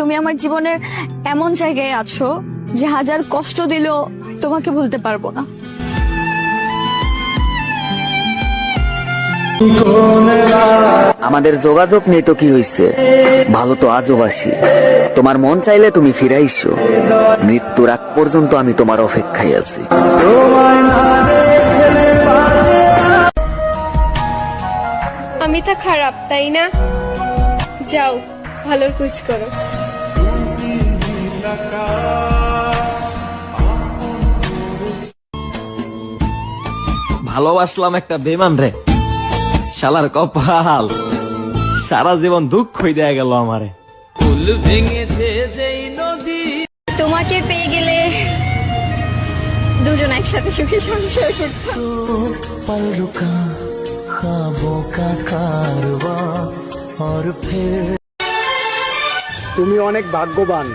তুমি আমার জীবনের এমন জায়গায় আছো যে হাজার কষ্ট দিলেও তোমাকে ভুলতে পারব না। আমাদের যোগাযোগ নেই তো কি হয়েছে ভালো তো আজও বাসি। তোমার মন চাইলে তুমি ফিরাইছো। মৃত্যুর আগ পর্যন্ত আমি তোমার অপেক্ষায় আছি। আমি তা খারাপ তাই না? যাও ভালোর কুচ করো। ভালোবাসলাম একটা বেমান রে। শালার কপাল। সারা জীবন দুঃখই দেয়া গেল আমারে। ফুল ভেঙেছে যেই নদী। তোমাকে পেয়ে গেলে দুজন একসাথে সুখে সংসার করতাম। পালুকা খাব কাকারবা আর ফের তুমি অনেক ভাগ্যবান।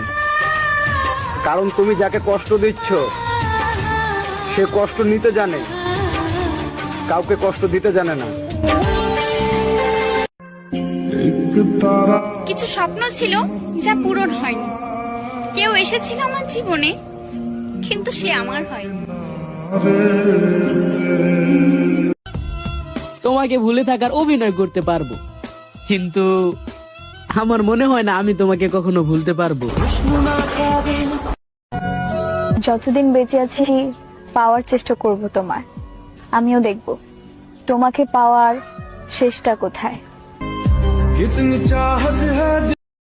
কারণ তুমি যাকে কষ্ট দিচ্ছ সে কষ্ট নিতে জানে। কাউকে কষ্ট দিতে জানে না। কিছু স্বপ্ন ছিল যা পূরণ হয়নি। কেউ এসেছিল আমার জীবনে কিন্তু সে আমার হয়নি। তোমাকে ভুলে থাকার অভিনয় করতে পারব কিন্তু আমার মনে হয় না আমি তোমাকে কখনো ভুলতে পারব। যতদিন বেঁচে আছি পাওয়ার চেষ্টা করব তোমার আমিও দেখব। তোমাকে পাওয়ার শেষটা কোথায়?